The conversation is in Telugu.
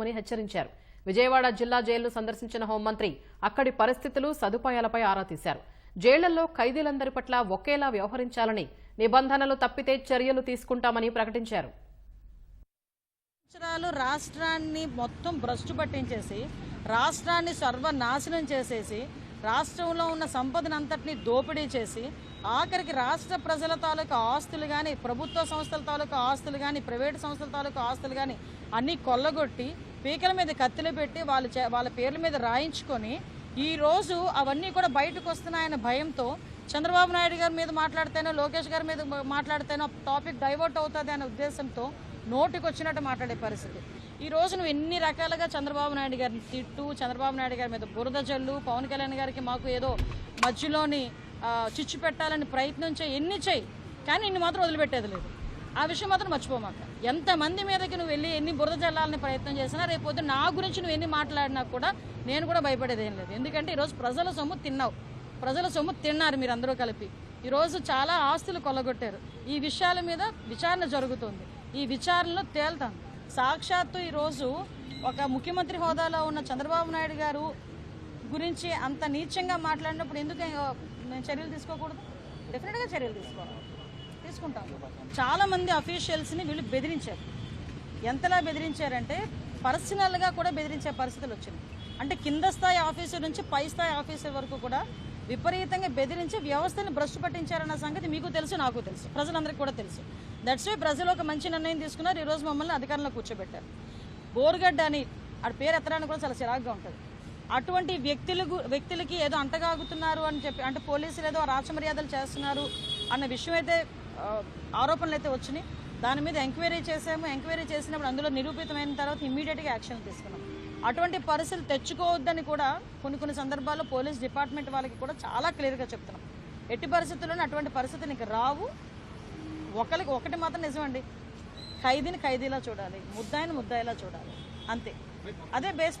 మని హెచ్చరించారు. విజయవాడ జిల్లా జైలు సందర్శించిన హోంమంత్రి అక్కడి పరిస్థితులు సదుపాయాలపై ఆరా తీశారు. జైళ్ళలో ఖైదీలందరి పట్ల ఒకేలా వ్యవహరించాలని నిబంధనలు తప్పితే చర్యలు తీసుకుంటామని ప్రకటించారు. రాష్ట్రాన్ని మొత్తం భ్రష్టు పట్టించేసి రాష్ట్రాన్ని సర్వనాశనం చేసేసి రాష్ట్రంలో ఉన్న సంపదను అంతటినీ దోపిడీ చేసి ఆఖరికి రాష్ట్ర ప్రజల తాలూకు ఆస్తులు కానీ ప్రభుత్వ సంస్థల తాలూకు ఆస్తులు కానీ ప్రైవేట్ సంస్థల తాలూకు ఆస్తులు కానీ అన్నీ కొల్లగొట్టి పీకల మీద కత్తిలు పెట్టి వాళ్ళ చే- వాళ్ళ పేర్ల మీద రాయించుకొని ఈ రోజు అవన్నీ కూడా బయటకు వస్తున్నాయన్న భయంతో చంద్రబాబు నాయుడు గారి మీద మాట్లాడితేనో లోకేష్ గారి మీద మాట్లాడితేనో టాపిక్ డైవర్ట్ అవుతుంది అనే ఉద్దేశంతో నోటికి వచ్చినట్టు మాట్లాడే పరిస్థితి. ఈ రోజు నువ్వు ఎన్ని రకాలుగా చంద్రబాబు నాయుడు గారిని తిట్టు చంద్రబాబు నాయుడు గారి మీద బురద జల్లు పవన్ కళ్యాణ్ గారికి మాకు ఏదో మధ్యలోని చిచ్చు పెట్టాలని ప్రయత్నం చేయి ఎన్ని చేయి. కానీ నిన్ను మాత్రం వదిలిపెట్టేది లేదు. ఆ విషయం మాత్రం మర్చిపోమాక. ఎంతమంది మీదకి నువ్వు వెళ్ళి ఎన్ని బురద జల్లాలని ప్రయత్నం చేసినా రేపు నా గురించి నువ్వు ఎన్ని మాట్లాడినా కూడా నేను కూడా భయపడేది ఏం లేదు. ఎందుకంటే ఈరోజు ప్రజల సొమ్ము తిన్నావు. ప్రజల సొమ్ము తిన్నారు మీరు అందరూ కలిపి. ఈరోజు చాలా ఆస్తులు కొల్లగొట్టారు. ఈ విషయాల మీద విచారణ జరుగుతుంది. ఈ విచారణలో తేల్తాను. సాక్షాత్తు ఈరోజు ఒక ముఖ్యమంత్రి హోదాలో ఉన్న చంద్రబాబు నాయుడు గారు గురించి అంత నీచంగా మాట్లాడినప్పుడు ఎందుకు మేము చర్యలు తీసుకోకూడదు? డెఫినెట్గా చర్యలు తీసుకోవాలి. తీసుకుంటాం. చాలామంది అఫీషియల్స్ని వీళ్ళు బెదిరించారు. ఎంతలా బెదిరించారంటే పర్సనల్గా కూడా బెదిరించే పరిస్థితులు వచ్చినాయి అంటే కింద స్థాయి ఆఫీసర్ నుంచి పై స్థాయి ఆఫీసర్ వరకు కూడా విపరీతంగా బెదిరించి వ్యవస్థని భ్రష్టు పట్టించారన్న సంగతి మీకు తెలుసు నాకు తెలుసు. ప్రజలందరికీ కూడా తెలుసు. దట్స్ వై ప్రజలు ఒక మంచి నిర్ణయం తీసుకున్నారు. ఈరోజు మమ్మల్ని అధికారంలో కూర్చోబెట్టారు. బోర్గడ్డ అని ఆడ పేరు ఎత్తడానికి కూడా చాలా చిరాగ్గా ఉంటుంది. అటువంటి వ్యక్తులకు వ్యక్తులకి ఏదో అంటగాగుతున్నారు అని చెప్పి అంటే పోలీసులు ఏదో రాచమర్యాదలు చేస్తున్నారు అన్న విషయం అయితే ఆరోపణలు అయితే వచ్చినాయి. దాని మీద ఎంక్వైరీ చేసాము ఎంక్వైరీ చేసినప్పుడు అందులో నిరూపితమైన తర్వాత ఇమ్మీడియట్గా యాక్షన్ తీసుకున్నాం. అటువంటి పరిస్థితులు తెచ్చుకోవద్దని కూడా కొన్ని కొన్ని సందర్భాల్లో పోలీస్ డిపార్ట్మెంట్ వాళ్ళకి కూడా చాలా క్లియర్గా చెప్తున్నాం. ఎట్టి పరిస్థితుల్లోనే అటువంటి పరిస్థితి నీకు రావు. ఒకరికి ఒకటి మాత్రం నిజమండి. ఖైదీని ఖైదీలా చూడాలి. ముద్దాయిని ముద్దాయిలా చూడాలి. అంతే. అదే బేస్